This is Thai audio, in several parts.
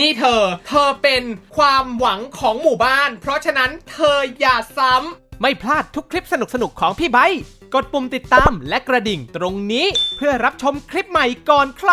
นี่เธอ เธอเป็นความหวังของหมู่บ้าน เพราะฉะนั้นเธออย่าซ้ำ ไม่พลาดทุกคลิปสนุกๆ ของพี่ไบค์กดปุ่มติดตามและกระดิ่งตรงนี้ เพื่อรับชมคลิปใหม่ก่อนใคร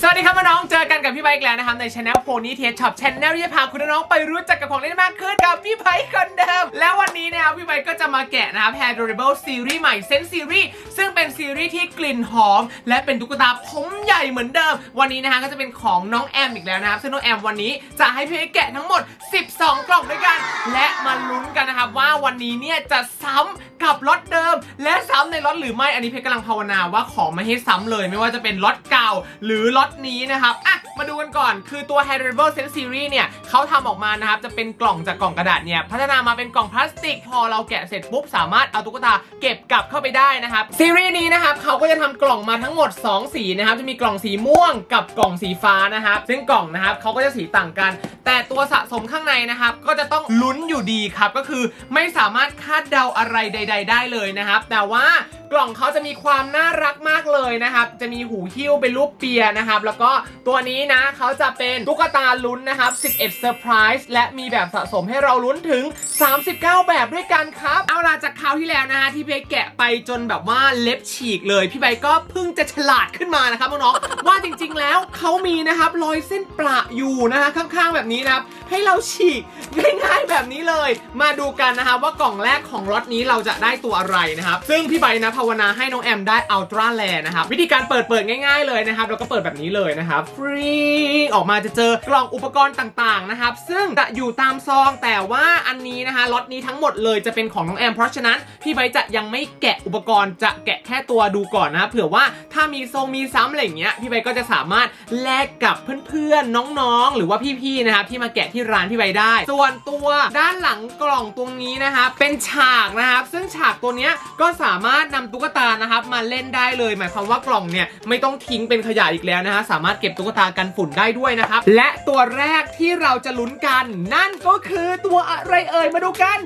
สวัสดีครับน้อง เจอกันกับพี่ไบค์อีกแล้วนะครับในช anel Pony t e Shop Channel ที่จะพาคุณน้องไปรู้จักกับของเล่นมากขึ้นกับพี่ไบค์คนเดิม แล้ววันนี้นะครับพี่ไบค์ก็จะมาแกะนะครับ Hair Durable Series ใหม่ Sense Series ซึ่งเป็นซีรีส์ที่กลิ่นหอม และเป็นตุ๊กตาผมใหญ่เหมือนเดิม วันนี้นะฮะก็จะเป็นของน้องแอมอีกแล้วนะครับซึ่งน้องแอมวันนี้จะให้พี่ไบค์แกะทั้งหมด 12 กล่องด้วยกัน และมาลุ้นกันนะครับว่าวันนี้เนี่ยจะซ้ำกับล็อตเดิม และซ้ำในล็อตหรือไม่อันนี้เพชรกำลังภาวนาว่าขอไม่ให้ซ้ำเลย ไม่ว่าจะเป็นล็อตเก่าหรือล็อตนี้นะครับอะมาดูกันก่อนคือตัว h a r r i b l e Sense Series เนี่ยเขาทำออกมานะครับจะเป็นกล่องจากกล่องกระดาษเนี่ยพัฒนามาเป็นกล่องพลาสติก พอเราแกะเสร็จปุ๊บสามารถเอาตุ๊กตาเก็บกลับเข้าไปได้นะครับซีรีส์นี้นะครับเขาก็จะทำกล่องมาทั้งหมด 2 สีนะครับจะมีกล่องสีม่วงกับกล่องสีฟ้านะครับซึ่งกล่องนะครับเขาก็จะสีต่างกัน แต่ตัวสะสมข้างในนะครับก็จะต้องลุ้นอยู่ดีครับก็คือไม่สามารถคาดเดาอะไรใด ๆ ได้เลยนะครับแต่ว่ากล่องเขาจะมีความน่ารักมากเลยนะครับจะมีหูหิ้วเป็นรูปเปียนะครับแล้วก็ตัวนี้นะเขาจะเป็นตุ๊กตาลุ้นนะครับ 11เซอร์ไพรส์และมีแบบสะสมให้เราลุ้นถึง 39 แบบด้วยกันครับ เอาล่ะจากคราวที่แล้วนะฮะที่เพแกะไปจนแบบว่าเล็บฉีกเลย พี่ใบก็เพิ่งจะฉลาดขึ้นมานะครับน้องๆว่าจริงๆแล้วเขามีนะครับรอยเส้นประอยู่นะฮะข้างๆแบบนี้นะครับให้เราฉีกง่ายๆแบบนี้เลย มาดูกันนะครับว่ากล่องแรกของล็อตนี้เราจะได้ตัวอะไรนะครับซึ่งพี่ใบนะภาวนาให้น้องแอมได้อัลตร้าแลนะครับวิธีการเปิดเปิดง่าย ๆเลยนะครับแล้วก็เปิดแบบนี้เลยนะครับฟรีออกมาจะเจอกล่องอุปกรณ์ต่างๆนะครับ ซึ่งจะอยู่ตามซองแต่ว่าอันนี้นะคะล็อตนี้ทั้งหมดเลยจะเป็นของน้องแอมเพราะฉะนั้นพี่ใบจะยังไม่แกะอุปกรณ์จะแกะแค่ตัวดูก่อนนะเผื่อว่าถ้ามีทรงมีซ้ำอะไรอย่างเงี้ยพี่ใบก็จะสามารถแลกกับเพื่อนๆน้องๆ หรือว่าพี่ๆนะครับที่มาแกะที่ร้านพี่ใบได้ ส่วนตัวด้านหลังกล่องตรงนี้นะครับเป็นฉากนะครับ ซึ่งฉากตัวเนี้ยก็สามารถนำตุ๊กตานะครับมาเล่นได้เลย หมายความว่ากล่องเนี่ยไม่ต้องทิ้งเป็นขยะอีกแล้วนะะสามารถเก็บตุ๊กตากันฝุ่นได้ด้วยนะครับ และตัวแรกที่เราจะลุ้นกัน นั่นก็คือตัวอะไรเอ่ยมาดูกัน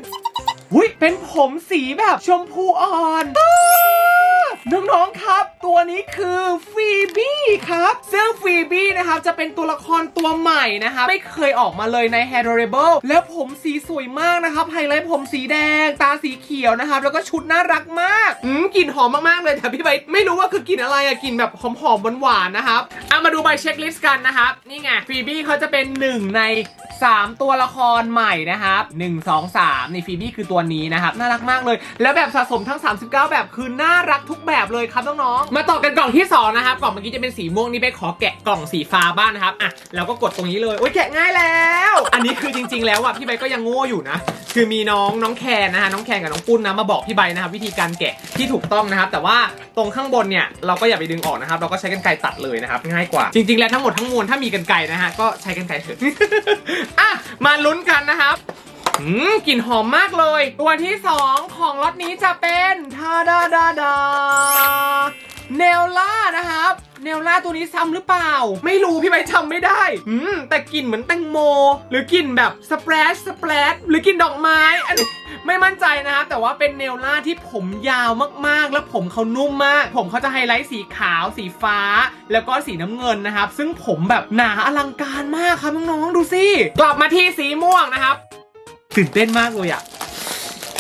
หุยเป็นผมสีแบบชมพูอ่อน น้องๆครับ ตัวนี้คือฟีบี้ครับ ซึ่งฟีบี้นะครับจะเป็นตัวละครตัวใหม่นะครับไม่เคยออกมาเลยใน h a d o r a b l e แล้วผมสีสวยมากนะครับไฮไลท์ผมสีแดง ตาสีเขียวนะครับแล้วก็ชุดน่ารักมากอืมกลิ่นหอมมากๆเลยแต่พี่ใบไม่รู้ว่าคือกลิ่นอะไรอะกลิ่นแบบหอมๆหวานๆนะครับเอามาดูใบเช็คลิสต์กันนะครับนี่ไงฟีบี้เขาจะเป็นหนึ่งใน 3 ตัวละครใหม่นะครับ 1 2 3นี่ฟีบี้คือตัวนี้นะครับน่ารักมากเลย แล้วแบบสะสมทั้ง 39 แบบคือน่ารักทุกแบบเลยครับน้องๆ มาต่อกันกล่องที่ 2 นะครับ กล่องเมื่อกี้จะเป็นสีม่วงนี่ไปขอแกะกล่องสีฟ้าบ้างนะครับ อะเราก็กดตรงนี้เลย โอ้ยแกะง่ายแล้ว อันนี้คือจริง ๆ แล้วอะพี่ใบก็ยังโง่อยู่นะ คือมีน้องน้องแคนนะฮะน้องแคนกับน้องปุ้นนะมาบอกพี่ใบนะครับวิธีการแกะที่ถูกต้องนะครับ แต่ว่าตรงข้างบนเนี่ยเราก็อย่าไปดึงออกนะครับเราก็ใช้กันไกรตัดเลยนะครับง่ายกว่า จริง ๆ แล้วทั้งหมดทั้งมวลถ้ามีกันไกรนะฮะก็ใช้กันไกรเถอะอะมาลุ้นกันนะครับ อืมกลิ่นหอมมากเลย ตัวที่ 2 ของล็อตนี้จะเป็นทาดาดาดาเนลล่านะครับเนลล่าตัวนี้ซ้ำหรือเปล่า ไม่รู้พี่ใบจำไม่ได้ อืม แต่กลิ่นเหมือนแตงโม หรือกลิ่นแบบสเปรชสเปรชหรือกลิ่นดอกไม้อันนี้ไม่มั่นใจนะครับแต่ว่าเป็นเนลล่าที่ผมยาวมากๆ แล้วผมเขานุ่มมาก ผมเขาจะไฮไลท์สีขาว สีฟ้า แล้วก็สีน้ำเงินนะครับ ซึ่งผมแบบหนาอลังการมากครับน้องๆดูสิกลับมาที่สีม่วงนะครับ ตื่นเต้นมากเลยอะ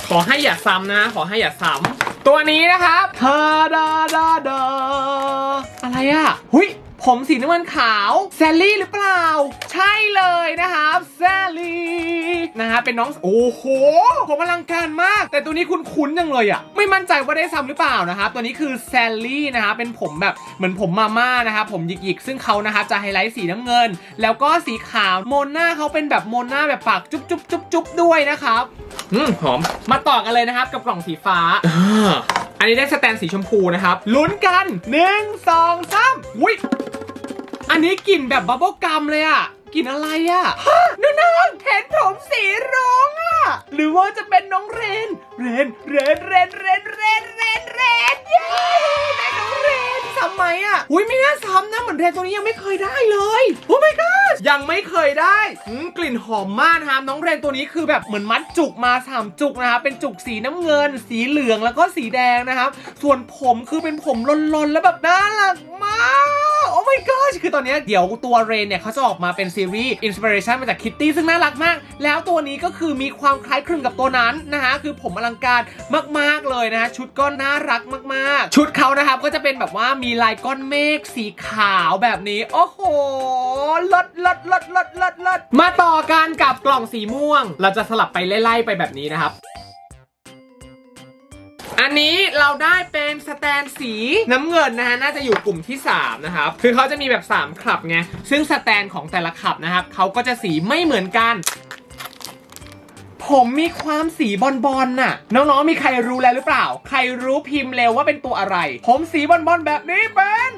ขอให้อย่าซ้ำนะ ขอให้อย่าซ้ำตัวนี้นะครับทาดาดาดาอะไรอะ หุย ผมสีน้ำเงินขาวแซลลี่หรือเปล่า ใช่เลยนะครับแซลลี่นะฮะเป็นน้องโอ้โห ผมอลังการมาก แต่ตัวนี้คุ้นๆจังเลยอะไม่มั่นใจว่าได้ซ้ำหรือเปล่านะครับตัวนี้คือแซลลี่นะครับเป็นผมแบบเหมือนผมมาม่านะครับผมหยิกๆ ซึ่งเขานะครับจะไฮไลท์สีน้ำเงิน แล้วก็สีขาวโมนหน้าเขาเป็นแบบโมนหน้าแบบปากจุ๊บจุ๊บจุ๊บจุ๊บด้วยนะครับอืมหอมมาต่อกันเลยนะครับกับกล่องสีฟ้าอันนี้ได้สแตนสีชมพูนะครับลุ้นกันหนึ่งสองสามอุ้ย อันนี้กลิ่นแบบบับเบิ้ลกัมเลยอะกลิ่นอะไรอะฮะน้องๆเห็นผมสีรุ้งอะหรือว่าจะเป็นน้องเรน เรน เรน เรน เรน เรน เรน เรน เย้ได้น้องเรนซ้ำไหมอะอุ้ยไม่น่าซ้ำนะเหมือนเรนตัวนี้ยังไม่เคยได้เลย โอ้ my god ยังไม่เคยได้อืมกลิ่นหอมมากนะครับน้องเรนตัวนี้คือแบบเหมือนมัดจุกมาสามจุกนะครับเป็นจุกสีน้ำเงิน สีเหลืองแล้วก็สีแดงนะครับส่วนผมคือเป็นผมลนๆแล้วแบบน่ารักมาวโอ้ my god คือตอนนี้เดี๋ยวตัวเรนเนี่ยเขาจะออกมาเป็นซีรีส์อินสปิเรชันมาจากคิตตี้ซึ่งน่ารักมาก แล้วตัวนี้ก็คือมีความคล้ายคลึงกับตัวนั้นนะฮะ คือผมอลังการมากๆเลยนะฮะ ชุดก็น่ารักมากๆ ชุดเขานะครับก็จะเป็นแบบว่ามีลายก้อนเมฆสีขาวแบบนี้ โอ้โห ลดลดลดลดลดลดมาต่อกันกับกล่องสีม่วง เราจะสลับไปไล่ๆไปแบบนี้นะครับ อันนี้เราได้เป็นสแตนสีน้ำเงินนะฮะ น่าจะอยู่กลุ่มที่ 3 นะครับ คือเขาจะมีแบบ3คลับไง ซึ่งสแตนของแต่ละคลับนะครับ เขาก็จะสีไม่เหมือนกันผมมีความสีบอลบอลน่ะ น้องๆ มีใครรู้แล้วหรือเปล่า ใครรู้พิมพ์เร็วว่าเป็นตัวอะไร ผมสีบอลบอลแบบนี้เป็น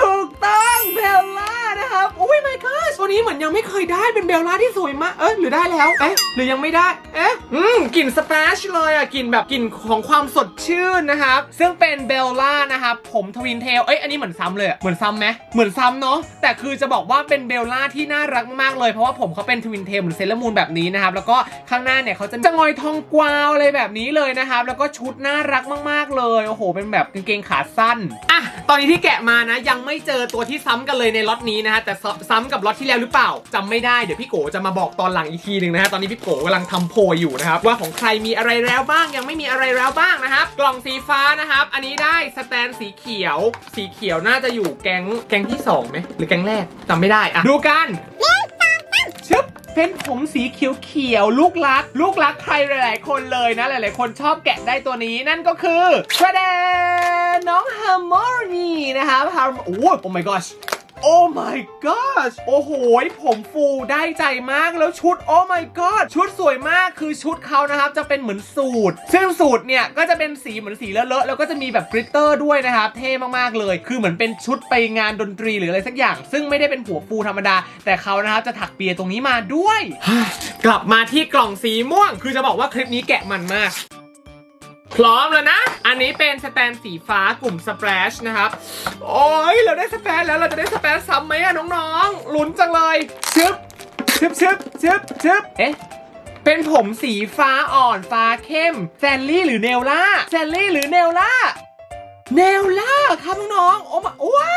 ถูกต้องเบลล่านะครับ โอ้ย my god ตัวนี้เหมือนยังไม่เคยได้เป็นเบลล่าที่สวยมาก เอ๊ะหรือได้แล้ว เอ๊ะหรือยังไม่ได้ เอ๊ะอืมกลิ่นสเปชเลยอะกลิ่นแบบกลิ่นของความสดชื่นนะครับ ซึ่งเป็นเบลล่านะครับผมทวินเทล เอ้ยอันนี้เหมือนซ้ำเลยอะเหมือนซ้ำไหมเหมือนซ้ำเนาะแต่คือจะบอกว่าเป็นเบลล่าที่น่ารักมากเลย เพราะว่าผมเขาเป็นทวินเทลเหมือนเซเลอร์มูนแบบนี้นะครับแล้วก็ข้างหน้าเนี่ยเขาจะจะงอยทองกวาวอะไรแบบนี้เลยนะครับแล้วก็ชุดน่ารักมากๆเลยโอ้โหเป็นแบบกางเกงขาสั้นอะตอนนี้ที่แกะมานะยังไม่เจอตัวที่ซ้ำกันเลยในล็อตนี้นะฮะแต่ซ้ำซ้ำกับล็อตที่แล้วหรือเปล่าจำไม่ได้เดี๋ยวพี่โกจะมาบอกตอนหลังอีกทีหนึ่งนะฮะตอนนี้พี่โกกำลังทำโพยอยู่นะครับว่าของใครมีอะไรแล้วบ้างยังไม่มีอะไรแล้วบ้างนะครับกล่องสีฟ้านะครับ อันนี้ได้สแตนสีเขียว สีเขียวน่าจะอยู่แก๊งแก๊งที่สองไหมหรือแก๊งแรกจำไม่ได้อะดูกัน เป็นผมสีเขียวๆลูกรัก ลูกรักใครหลายๆ คนเลยนะ หลายๆ คนชอบแกะได้ตัวนี้นั่นก็คือแสดงน้องฮาร์โมนีนะครับฮาร์โอ้โอ้ my gosh โอ้ my god โอ้โห ผมฟูได้ใจมากแล้วชุดโอ้ my god ชุดสวยมากคือชุดเขานะครับ จะเป็นเหมือนสูตร ซึ่งสูตรเนี่ย ก็จะเป็นสีเหมือนสีเลอะๆแล้วก็จะมีแบบกริตเตอร์ด้วยนะครับ เท่มากๆเลย คือเหมือนเป็นชุดไปงานดนตรีหรืออะไรสักอย่าง ซึ่งไม่ได้เป็นหัวฟูธรรมดา แต่เขานะครับจะถักเปียตรงนี้มาด้วย กลับมาที่กล่องสีม่วง คือจะบอกว่าคลิปนี้แกะมันมาก พร้อมแล้วนะ อันนี้เป็นสแตนสีฟ้ากลุ่มสเปรชนะครับ โอ้ย เราได้สเปรชแล้วเราจะได้สเปรชซ้ำไหมอะน้องๆ ลุ้นจังเลยชึบชึบชึบชึบชึบเอ๊ะ เป็นผมสีฟ้าอ่อนฟ้าเข้มแซนลี่หรือเนลล่าแซนลี่หรือเนลล่า เนลล่าครับน้องๆ โอ้มาว้า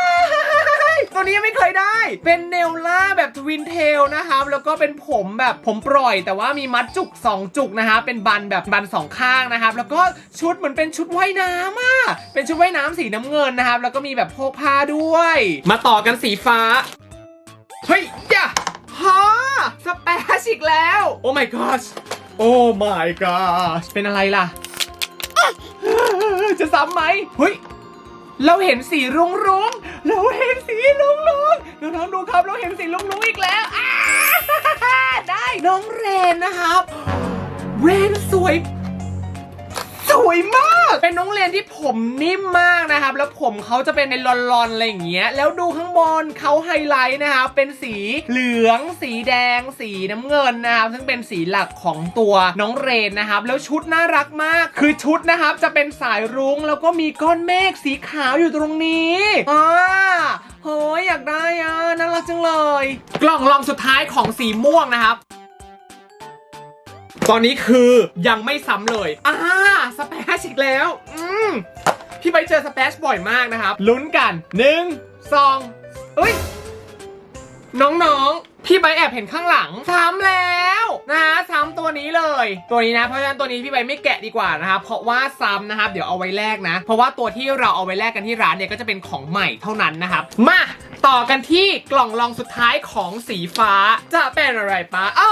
ยตัวนี้ยังไม่เคยได้ เป็นเนลล่าแบบทวินเทลนะครับ แล้วก็เป็นผมแบบผมปล่อย แต่ว่ามีมัดจุก 2 จุกนะครับเป็นบันแบบบันสองข้างนะครับ แล้วก็ชุดเหมือนเป็นชุดว่ายน้ำอะ เป็นชุดว่ายน้ำสีน้ำเงินนะครับ แล้วก็มีแบบโพกผ้าด้วย มาต่อกันสีฟ้า เฮ้ยอย่าฮะสเปชอีกแล้ว โอ้ my gosh โอ้ my gosh เป็นอะไรล่ะ จะซ้ำไหมเฮ้ย เราเห็นสีรุ้งรุ้งๆเราเห็นสีรุ้งรุ้งๆน้องๆดูครับเราเห็นสีรุ้งรุ้งอีกแล้วได้น้องเรนนะครับ เรนสวย สวยมาก เป็นน้องเรนที่ผมนิ่มมากนะครับ แล้วผมเขาจะเป็นในลอนๆอะไรอย่างเงี้ย แล้วดูข้างบนเขาไฮไลท์นะครับ เป็นสีเหลือง สีแดง สีน้ำเงินนะครับ ซึ่งเป็นสีหลักของตัวน้องเรนนะครับ แล้วชุดน่ารักมาก คือชุดนะครับ จะเป็นสายรุ้ง แล้วก็มีก้อนเมฆสีขาวอยู่ตรงนี้อ่าเฮ้ยอยากได้อะน่ารักจังเลย กล่องรองสุดท้ายของสีม่วงนะครับ ตอนนี้คือยังไม่ซ้ำเลยอ่าสเปชอีกแล้ว อืมพี่ไปเจอสเปชบ่อยมากนะครับ ลุ้นกันหนึ่งสองเอ้ย น้องๆ พี่ใบแอบเห็นข้างหลังซ้ำแล้วนะฮะซ้ำตัวนี้เลย ตัวนี้นะเพราะฉะนั้นตัวนี้พี่ใบไม่แกะดีกว่านะครับเพราะว่าซ้ำนะครับ เดี๋ยวเอาไว้แลกนะ เพราะว่าตัวที่เราเอาไว้แลกกันที่ร้านเนี่ยก็จะเป็นของใหม่เท่านั้นนะครับ มาต่อกันที่กล่องรองสุดท้ายของสีฟ้าจะเป็นอะไรปะอ๋อ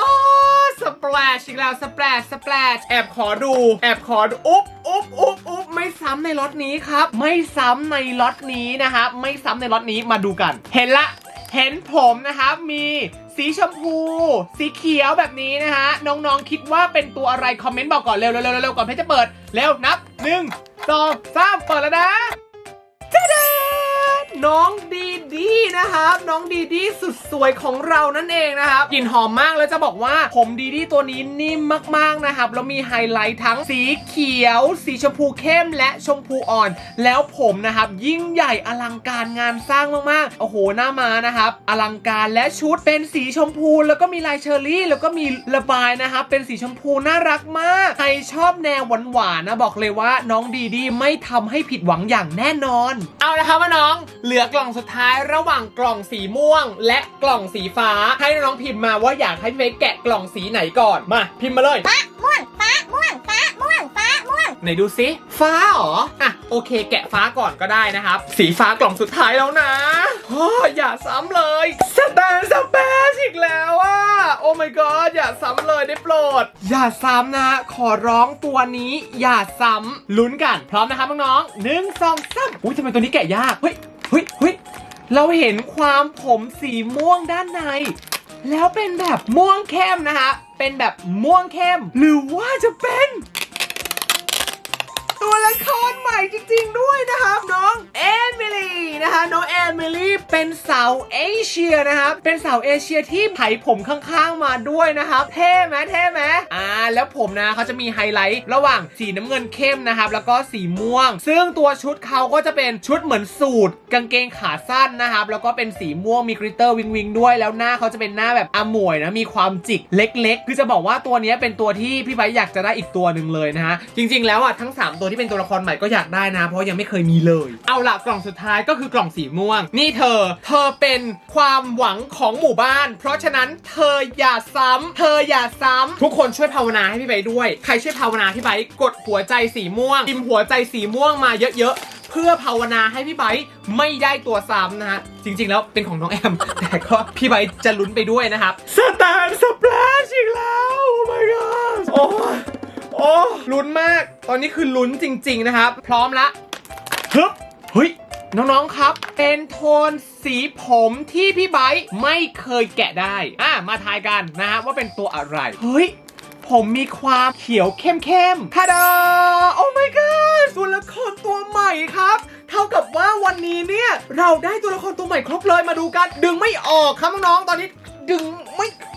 ปรชอีกแล้วสเปรชสเปรชแอบขอดู แอบขอดูอุ๊บอุ๊บอุ๊บอุ๊บไม่ซ้ำในล็อตนี้ครับ ไม่ซ้ำในล็อตนี้นะครับไม่ซ้ำในล็อตนี้มาดูกัน เห็นละเห็นผมนะครับมีสีชมพู สีเขียวแบบนี้นะฮะ น้องๆคิดว่าเป็นตัวอะไร คอมเมนต์บอกก่อนเร็วๆๆๆๆก่อนเพชรจะเปิด เร็วนับหนึ่งสองสามเปิดแล้วนะจ้าดาน้องดี ดีนะครับน้องดีดีสุดสวยของเรานั่นเองนะครับกลิ่นหอมมากแล้วจะบอกว่าผมดีดีตัวนี้นิ่มมากๆนะครับแล้วมีไฮไลท์ทั้งสีเขียว สีชมพูเข้มและชมพูอ่อน แล้วผมนะครับยิ่งใหญ่อลังการงานสร้างมากๆโอ้โหหน้ามานะครับอลังการและชุดเป็นสีชมพู แล้วก็มีลายเชอร์รี่ แล้วก็มีระบายนะครับเป็นสีชมพูน่ารักมากใครชอบแนวหวานๆนะบอกเลยว่าน้องดีดีไม่ทำให้ผิดหวังอย่างแน่นอน เอาละครับว่าน้อง เหลือกล่องสุดท้ายระหว่างกล่องสีม่วง และกล่องสีฟ้า ให้น้องๆพิมพ์มาว่าอยากให้พี่เบสแกะกล่องสีไหนก่อน มาพิมพ์มาเลยม่วงฟ้าม่วงฟ้าม่วงฟ้าม่วงไหนดูซิฟ้าเหรอ อะโอเคแกะฟ้าก่อนก็ได้นะครับ สีฟ้ากล่องสุดท้ายแล้วนะโอ้ยอย่าซ้ำเลยสแตนสเปซอีกแล้วอะโอ้ my god อย่าซ้ำเลยได้โปรด อย่าซ้ำนะ ขอร้องตัวนี้อย่าซ้ำลุ้นกัน พร้อมนะครับน้องๆหนึ่งสองสามอุ้ยทำไมตัวนี้แกะยาก เฮ้ยเฮ้ยเฮ้ย เราเห็นความผมสีม่วงด้านใน แล้วเป็นแบบม่วงเข้มนะคะ เป็นแบบม่วงเข้ม หรือว่าจะเป็น ตัวละครใหม่จริงๆด้วยนะครับน้องเอมิลี่นะคะน้องเอมิลี่เป็นสาวเอเชียนะครับเป็นสาวเอเชียที่ไถผมข้างๆมาด้วยนะครับเท่ไหมเท่ไหมอ่าแล้วผมนะเขาจะมีไฮไลท์ระหว่างสีน้ำเงินเข้มนะครับแล้วก็สีม่วง ซึ่งตัวชุดเขาก็จะเป็นชุดเหมือนสูทกางเกงขาสั้นนะครับแล้วก็เป็นสีม่วงมีกริตเตอร์วิงวิงด้วยแล้วหน้าเขาจะเป็นหน้าแบบอมวยนะมีความจิกเล็ก ๆ คือจะบอกว่าตัวนี้เป็นตัวที่พี่ไบร์อยากจะได้อีกตัวหนึ่งเลยนะฮะจริง ๆ แล้วอะทั้ง 3 ตัวที่เป็นตัวละครใหม่ก็อยากได้นะ เพราะยังไม่เคยมีเลย เอาล่ะกล่องสุดท้ายก็คือกล่องสีม่วง นี่เธอ เธอเป็นความหวังของหมู่บ้าน เพราะฉะนั้นเธออย่าซ้ำเธออย่าซ้ำทุกคนช่วยภาวนาให้พี่ไบด้วย ใครช่วยภาวนาพี่ไบกดหัวใจสีม่วงพิมหัวใจสีม่วงมาเยอะๆเพื่อภาวนาให้พี่ไบร์ไม่ได้ตัวซ้ำนะฮะ จริง ๆ แล้วเป็นของน้องแอม แต่ก็พี่ไบร์จะลุ้นไปด้วยนะครับ สแตนสเปลชอีกแล้ว โอ้ my god โอ้ โอ้ลุ้นมาก ตอนนี้คือลุ้นจริง ๆ นะครับ พร้อมละฮึบเฮ้ยน้อง ๆ ครับ เป็นโทนสีผมที่พี่ไบร์ทไม่เคยแกะได้ อะ มาทายกันนะฮะว่าเป็นตัวอะไร เฮ้ย ผมมีความเขียวเข้มๆทาดาโอ้ my god ตัวละครตัวใหม่ครับ เท่ากับว่าวันนี้เนี่ย เราได้ตัวละครตัวใหม่ครบเลยมาดูกัน ดึงไม่ออกครับน้องๆ ตอนนี้ดึงไม่ออกอ่า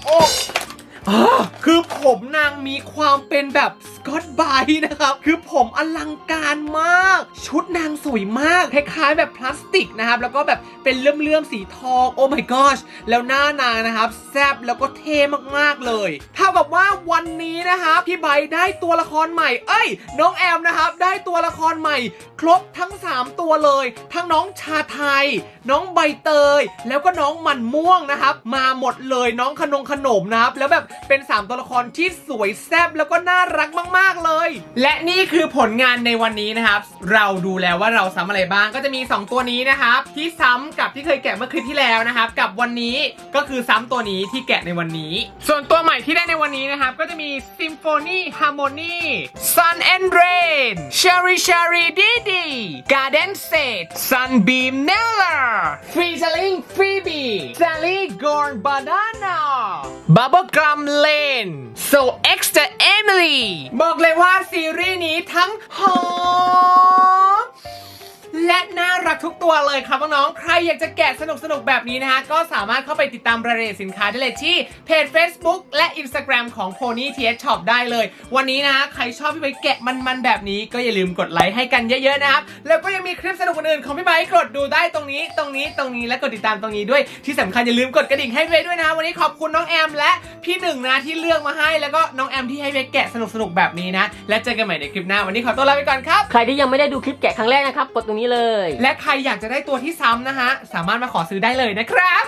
คือผมนางมีความเป็นแบบ กอตไบนะครับ คือผมอลังการมาก ชุดนางสวยมาก คล้ายๆแบบพลาสติกนะครับ แล้วก็แบบเป็นเลื่อมๆสีทอง โอ้ my gosh แล้วหน้านางนะครับ แซบแล้วก็เท่มากๆเลย เท่ากับว่าวันนี้นะครับพี่ไบได้ตัวละครใหม่ เอ้ย น้องแอมนะครับ ได้ตัวละครใหม่ ครบทั้ง 3 ตัวเลย ทั้งน้องชาไทย น้องใบเตย แล้วก็น้องมันม่วงนะครับ มาหมดเลยน้องขนงขนมนะครับ แล้วแบบเป็น 3 ตัวละครที่สวยแซบแล้วก็น่ารักมากๆ เลย และนี่คือผลงานในวันนี้นะครับ เราดูแล้วว่าเราซ้ำอะไรบ้างก็จะมี 2 ตัวนี้นะครับ ที่ซ้ำกับที่เคยแกะเมื่อคลิปที่แล้วนะครับ กับวันนี้ก็คือซ้ำตัวนี้ที่แกะในวันนี้ ส่วนตัวใหม่ที่ได้ในวันนี้นะครับ ก็จะมี Symphony Harmony Sun and Rain Cherry Cherry Didi Garden Set Sunbeam Nella Featuring Phoebe Sally Gorn Banana บับเบิลกรัมเลนโซเอ็ so extra มิลี่บอกเลยว่าซีรีส์นี้ทั้งหอม และน่ารักทุกตัวเลยครับน้องๆ ใครอยากจะแกะสนุกๆแบบนี้นะฮะ ก็สามารถเข้าไปติดตามรายละเอียดสินค้าได้เลยที่เพจ Facebook และ Instagram ของ Pony TS Shop ได้เลย วันนี้นะฮะ ใครชอบพี่ไบแกะมันๆ แบบนี้ก็อย่าลืมกดไลค์ให้กันเยอะๆ นะครับ แล้วก็ยังมีคลิปสนุกอื่นๆของพี่ไบกดดูได้ตรงนี้ตรงนี้ตรงนี้และกดติดตามตรงนี้ด้วย ที่สำคัญอย่าลืมกดกระดิ่งให้ไบร์ทด้วยนะ วันนี้ขอบคุณน้องแอมและพี่หนึ่งนะที่เลือกมาให้ แล้วก็น้องแอมที่ให้พี่ไบแกะสนุกๆแบบนี้นะ และเจอกันใหม่ในคลิปหน้า วันนี้ขอตัวลาไปก่อนครับ ใครที่ยังไม่ได้ดูคลิปแกะครั้งแรกนะครับกดตรงนี้เลย และใครอยากจะได้ตัวที่ซ้ำนะฮะ สามารถมาขอซื้อได้เลยนะครับ